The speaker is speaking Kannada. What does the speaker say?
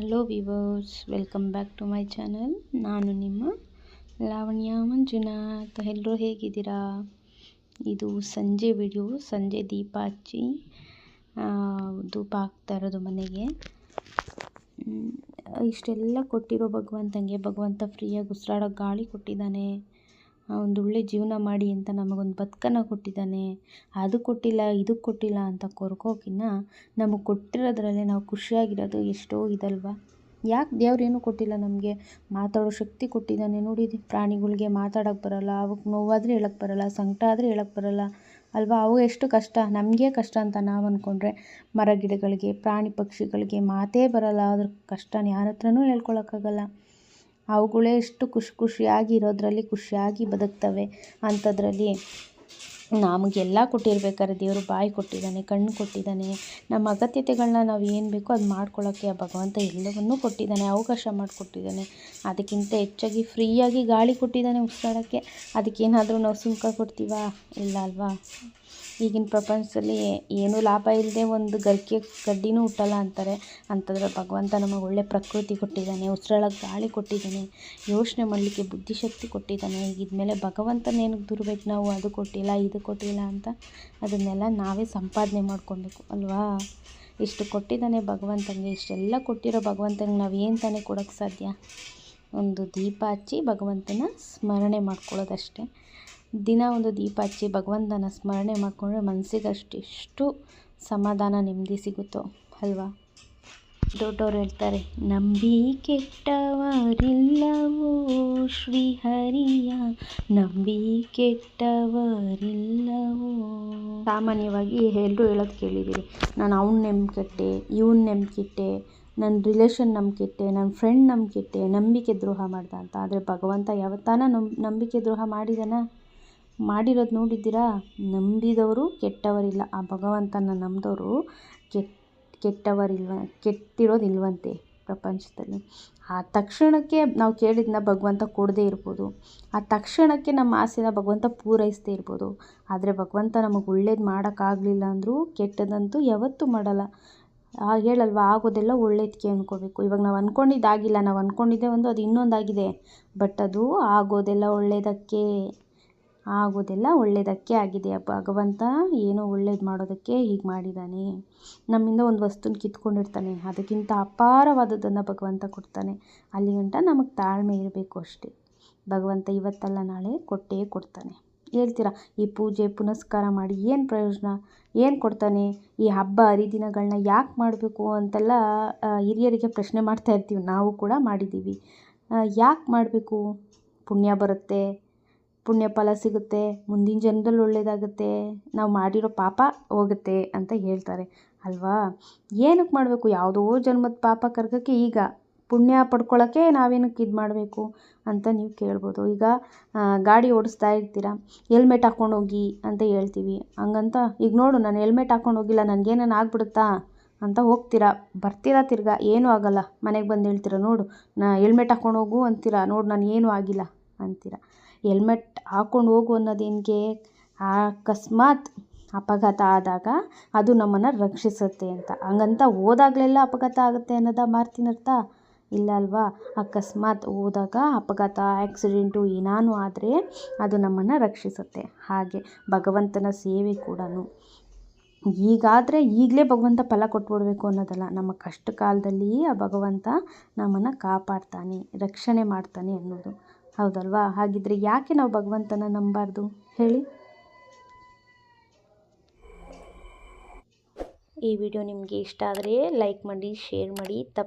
Hello viewers welcome back to my channel ನಾನು ನಿಮ್ಮ ಲಾವಣ್ಯ ಮಂಜುನಾಥ್ ಎಲ್ಲರೂ ಹೇಗಿದ್ದೀರಾ? ಇದು ಸಂಜೆ ವಿಡಿಯೋ ಸಂಜೆ ದೀಪ ಹಚ್ಚಿ ಧೂಪ ಹಾಕ್ತಾ ಇರೋದು ಮನೆಗೆ. ಇಷ್ಟೆಲ್ಲ ಕೊಟ್ಟಿರೋ ಭಗವಂತಂಗೆ ಭಗವಂತ ಫ್ರೀಯಾಗಿ ಉಸಿರಾಡೋ ಗಾಳಿ ಕೊಟ್ಟಿದ್ದಾನೆ. ಒಂದು ಒಳ್ಳೆ ಜೀವನ ಮಾಡಿ ಅಂತ ನಮಗೊಂದು ಬದುಕನ್ನು ಕೊಟ್ಟಿದ್ದಾನೆ. ಅದು ಕೊಟ್ಟಿಲ್ಲ, ಇದು ಕೊಟ್ಟಿಲ್ಲ ಅಂತ ಕೊರ್ಕೋಕಿನ್ನ ನಮಗೆ ಕೊಟ್ಟಿರೋದ್ರಲ್ಲೇ ನಾವು ಖುಷಿಯಾಗಿರೋದು ಎಷ್ಟೋ ಇದಲ್ವಾ. ಯಾಕೆ ದೇವ್ರು ಏನೂ ಕೊಟ್ಟಿಲ್ಲ ನಮಗೆ? ಮಾತಾಡೋ ಶಕ್ತಿ ಕೊಟ್ಟಿದ್ದಾನೆ ನೋಡಿ ಪ್ರಾಣಿಗಳಿಗೆ ಮಾತಾಡೋಕ್ಕೆ ಬರಲ್ಲ ಅವಕ್ಕೆ ನೋವಾದರೆ ಹೇಳಕ್ಕೆ ಬರಲ್ಲ, ಸಂಕಟ ಆದರೆ ಹೇಳಕ್ಕೆ ಬರಲ್ಲ. ಅಲ್ವಾ? ಅವು ಎಷ್ಟು ಕಷ್ಟ? ನಮಗೆ ಕಷ್ಟ ಅಂತ ನಾವು ಅಂದ್ಕೊಂಡ್ರೆ ಮರ ಗಿಡಗಳಿಗೆ, ಪ್ರಾಣಿ ಪಕ್ಷಿಗಳಿಗೆ ಮಾತೇ ಬರಲ್ಲ. ಅದ್ರ ಕಷ್ಟನ ಯಾರ ಹತ್ರನೂ ಹೇಳ್ಕೊಳಕ್ಕಾಗಲ್ಲ ಅವುಗಳೇ ಎಷ್ಟು ಖುಷಿ ಖುಷಿಯಾಗಿ ಇರೋದರಲ್ಲಿ ಖುಷಿಯಾಗಿ ಬದುಕ್ತವೆ ಅಂಥದ್ರಲ್ಲಿ ನಮಗೆಲ್ಲ ಕೊಟ್ಟಿರ್ಬೇಕಾದ್ರೆ ದೇವರು ಬಾಯಿ ಕೊಟ್ಟಿದ್ದಾನೆ, ಕಣ್ಣು ಕೊಟ್ಟಿದ್ದಾನೆ. ನಮ್ಮ ಅಗತ್ಯತೆಗಳನ್ನ ನಾವು ಏನು ಬೇಕೋ ಅದು ಮಾಡ್ಕೊಳ್ಳೋಕ್ಕೆ ಆ ಭಗವಂತ ಎಲ್ಲವನ್ನೂ ಕೊಟ್ಟಿದ್ದಾನೆ, ಅವಕಾಶ ಮಾಡಿಕೊಟ್ಟಿದ್ದಾನೆ. ಅದಕ್ಕಿಂತ ಹೆಚ್ಚಾಗಿ ಫ್ರೀಯಾಗಿ ಗಾಳಿ ಕೊಟ್ಟಿದ್ದಾನೆ ಉಸಿರಾಡೋಕ್ಕೆ. ಅದಕ್ಕೇನಾದರೂ ನಾವು ಸುಂಕ ಕೊಡ್ತೀವಾ? ಇಲ್ಲ ಅಲ್ವಾ? ಈಗಿನ ಪ್ರಪಂಚದಲ್ಲಿ ಏನೂ ಲಾಭ ಇಲ್ಲದೆ ಒಂದು ಗರಿಕೆ ಕಡ್ಡಿನೂ ಹುಟ್ಟಲ್ಲ ಅಂತಾರೆ. ಅಂಥದ್ರಲ್ಲಿ ಭಗವಂತ ನಮಗೆ ಒಳ್ಳೆ ಪ್ರಕೃತಿ ಕೊಟ್ಟಿದ್ದಾನೆ ಉಸಿರಾಡೋಕೆ ಗಾಳಿ ಕೊಟ್ಟಿದ್ದಾನೆ, ಯೋಚನೆ ಮಾಡಲಿಕ್ಕೆ ಬುದ್ಧಿಶಕ್ತಿ ಕೊಟ್ಟಿದ್ದಾನೆ. ಇದ್ಮೇಲೆ ಭಗವಂತನೇನಕ್ಕೆ ದುರ್ಬೇಕು ನಾವು? ಅದು ಕೊಟ್ಟಿಲ್ಲ, ಇದು ಕೊಟ್ಟಿಲ್ಲ ಅಂತ ಅದನ್ನೆಲ್ಲ ನಾವೇ ಸಂಪಾದನೆ ಮಾಡ್ಕೊಬೇಕು, ಅಲ್ವಾ? ಇಷ್ಟು ಕೊಟ್ಟಿದ್ದಾನೆ ಭಗವಂತನಿಗೆ, ಇಷ್ಟೆಲ್ಲ ಕೊಟ್ಟಿರೋ ಭಗವಂತನಿಗೆ ನಾವು ಏನು ತಾನೇ ಕೊಡೋಕ್ಕೆ ಸಾಧ್ಯ? ಒಂದು ದೀಪ ಹಚ್ಚಿ ಭಗವಂತನ ಸ್ಮರಣೆ ಮಾಡ್ಕೊಳ್ಳೋದಷ್ಟೇ. ದಿನ ಒಂದು ದೀಪ ಹಚ್ಚಿ ಭಗವಂತನ ಸ್ಮರಣೆ ಮಾಡಿಕೊಂಡ್ರೆ ಮನಸ್ಸಿಗೆ ಅಷ್ಟೆಷ್ಟು ಸಮಾಧಾನ ನೆಮ್ಮದಿ ಸಿಗುತ್ತೋ ಅಲ್ವಾ? ದೊಡ್ಡವ್ರು ಹೇಳ್ತಾರೆ, ನಂಬಿ ಕೆಟ್ಟವರಿಲ್ಲವೋ ಶ್ರೀಹರಿಯ? ನಂಬಿ ಕೆಟ್ಟವರಿಲ್ಲವೋ? ಸಾಮಾನ್ಯವಾಗಿ ಎಲ್ಲರೂ ಹೇಳೋದು ಕೇಳಿದ್ದೀರಿ ನಾನು ಅವ್ನ ನೆಮ್ಕೆಟ್ಟೆ ಇವ್ನ ನೆಮ್ಕಿಟ್ಟೆ ನನ್ನ ರಿಲೇಷನ್ ನಂಬಿಕೆಟ್ಟೆ ನನ್ನ ಫ್ರೆಂಡ್ ನಂಬಿಕೆಟ್ಟೆ, ನಂಬಿಕೆ ದ್ರೋಹ ಮಾಡ್ದ ಅಂತ. ಆದರೆ ಭಗವಂತ ಯಾವತ್ತಾನ ನಂಬಿಕೆ ದ್ರೋಹ ಮಾಡಿದಾನ? ಮಾಡಿರೋದು ನೋಡಿದ್ದೀರಾ? ನಂಬಿದವರು ಕೆಟ್ಟವರಿಲ್ಲ. ಆ ಭಗವಂತನ ನಂಬಿದವರು ಕೆಟ್ಟ ಕೆಟ್ಟವರಿಲ್ವ, ಕೆಟ್ಟಿರೋದಿಲ್ವಂತೆ ಪ್ರಪಂಚದಲ್ಲಿ. ಆ ತಕ್ಷಣಕ್ಕೆ ನಾವು ಕೇಳಿದ್ದನ್ನ ಭಗವಂತ ಕೊಡದೇ ಇರ್ಬೋದು. ಆ ತಕ್ಷಣಕ್ಕೆ ನಮ್ಮ ಆಸೆನ ಭಗವಂತ ಪೂರೈಸದೇ ಇರ್ಬೋದು. ಆದರೆ ಭಗವಂತ ನಮಗೆ ಒಳ್ಳೇದು ಮಾಡೋಕ್ಕಾಗಲಿಲ್ಲ ಅಂದರೂ ಕೆಟ್ಟದಂತೂ ಯಾವತ್ತೂ ಮಾಡಲ್ಲ. ಹೇಳಲ್ವ, ಆಗೋದೆಲ್ಲ ಒಳ್ಳೇದಕ್ಕೆ ಅಂದ್ಕೋಬೇಕು ಇವಾಗ ನಾವು ಅಂದ್ಕೊಂಡಿದ್ದಾಗಿಲ್ಲ ನಾವು ಅಂದ್ಕೊಂಡಿದ್ದೆ ಒಂದು, ಅದು ಇನ್ನೊಂದಾಗಿದೆ. ಬಟ್ ಅದು ಆಗೋದೆಲ್ಲ ಒಳ್ಳೆಯದಕ್ಕೆ ಆಗೋದೆಲ್ಲ ಒಳ್ಳೆಯದಕ್ಕೆ ಆಗಿದೆ. ಭಗವಂತ ಏನೋ ಒಳ್ಳೇದು ಮಾಡೋದಕ್ಕೆ ಹೀಗೆ ಮಾಡಿದ್ದಾನೆ ನಮ್ಮಿಂದ ಒಂದು ವಸ್ತುನ ಕಿತ್ಕೊಂಡಿರ್ತಾನೆ. ಅದಕ್ಕಿಂತ ಅಪಾರವಾದದ್ದನ್ನು ಭಗವಂತ ಕೊಡ್ತಾನೆ. ಅಲ್ಲಿ ಗಂಟ ನಮಗೆ ತಾಳ್ಮೆ ಇರಬೇಕು ಅಷ್ಟೇ. ಭಗವಂತ ಇವತ್ತಲ್ಲ, ನಾಳೆ ಕೊಟ್ಟೇ ಕೊಡ್ತಾನೆ. ಹೇಳ್ತೀರಾ? ಈ ಪೂಜೆ ಪುನಸ್ಕಾರ ಮಾಡಿ ಏನು ಪ್ರಯೋಜನ? ಏನು ಕೊಡ್ತಾನೆ? ಈ ಹಬ್ಬ ಹರಿದಿನಗಳನ್ನ ಯಾಕೆ ಮಾಡಬೇಕು ಅಂತೆಲ್ಲ ಹಿರಿಯರಿಗೆ ಪ್ರಶ್ನೆ ಮಾಡ್ತಾ ಇರ್ತೀವಿ. ನಾವು ಕೂಡ ಮಾಡಿದ್ದೀವಿ ಯಾಕೆ ಮಾಡಬೇಕು? ಪುಣ್ಯ ಬರುತ್ತೆ. ಪುಣ್ಯ ಫಲ ಸಿಗುತ್ತೆ, ಮುಂದಿನ ಜನ್ಮದಲ್ಲಿ ಒಳ್ಳೆಯದಾಗುತ್ತೆ ನಾವು ಮಾಡಿರೋ ಪಾಪ ಹೋಗುತ್ತೆ ಅಂತ ಹೇಳ್ತಾರೆ. ಅಲ್ವಾ? ಏನಕ್ಕೆ ಮಾಡಬೇಕು? ಯಾವುದೋ ಜನ್ಮದ ಪಾಪ ಕರ್ಗೋಕ್ಕೆ ಈಗ ಪುಣ್ಯ ಪಡ್ಕೊಳ್ಳೋಕ್ಕೆ ನಾವೇನಕ್ಕೆ ಇದು ಮಾಡಬೇಕು ಅಂತ ನೀವು ಕೇಳ್ಬೋದು. ಈಗ ಗಾಡಿ ಓಡಿಸ್ತಾ ಇರ್ತೀರ? ಹೆಲ್ಮೆಟ್ ಹಾಕ್ಕೊಂಡು ಹೋಗಿ ಅಂತ ಹೇಳ್ತೀವಿ. ಹಂಗಂತ, ಈಗ ನೋಡು, ನಾನು ಹೆಲ್ಮೆಟ್ ಹಾಕ್ಕೊಂಡು ಹೋಗಿಲ್ಲ ನನಗೇನೇನು ಆಗ್ಬಿಡುತ್ತಾ ಅಂತ ಹೋಗ್ತೀರಾ? ಬರ್ತೀರಾ ತಿರ್ಗಾ? ಏನೂ ಆಗಲ್ಲ. ಮನೆಗೆ ಬಂದು ಹೇಳ್ತೀರ, ನೋಡು, ನಾ ಹೆಲ್ಮೆಟ್ ಹಾಕ್ಕೊಂಡು ಹೋಗು ಅಂತೀರಾ? ನೋಡು, ನಾನು ಏನೂ ಆಗಿಲ್ಲ ಅಂತೀರ? ಹೆಲ್ಮೆಟ್ ಹಾಕ್ಕೊಂಡು ಹೋಗು ಅನ್ನೋದೇನಿಗೆ ಅಕಸ್ಮಾತ್ ಅಪಘಾತ ಆದಾಗ ಅದು ನಮ್ಮನ್ನು ರಕ್ಷಿಸುತ್ತೆ ಅಂತ. ಹಂಗಂತ ಹೋದಾಗಲೆಲ್ಲ ಅಪಘಾತ ಆಗುತ್ತೆ ಅನ್ನೋದ ಮಾತಿನ ಅರ್ಥ? ಇಲ್ಲ ಅಲ್ವಾ? ಅಕಸ್ಮಾತ್ ಹೋದಾಗ ಅಪಘಾತ ಆ್ಯಕ್ಸಿಡೆಂಟು ಏನಾನು ಆದರೆ ಅದು ನಮ್ಮನ್ನು ರಕ್ಷಿಸುತ್ತೆ. ಹಾಗೆ ಭಗವಂತನ ಸೇವೆ ಕೂಡ ಈಗಾದರೆ ಈಗಲೇ ಭಗವಂತ ಫಲ ಕೊಟ್ಬಿಡ್ಬೇಕು ಅನ್ನೋದಲ್ಲ. ನಮ್ಮ ಕಷ್ಟ ಕಾಲದಲ್ಲಿ ಆ ಭಗವಂತ ನಮ್ಮನ್ನು ಕಾಪಾಡ್ತಾನೆ, ರಕ್ಷಣೆ ಮಾಡ್ತಾನೆ ಅನ್ನೋದು. ಹೌದಲ್ವಾ? ಹಾಗಿದ್ರೆ ಯಾಕೆ ನಾವು ಭಗವಂತನ ನಂಬಾರ್ದು? ಹೇಳಿ. ಈ ವಿಡಿಯೋ ನಿಮಗೆ ಇಷ್ಟ ಆದರೆ ಲೈಕ್ ಮಾಡಿ, ಶೇರ್ ಮಾಡಿ ತಪ್ಪು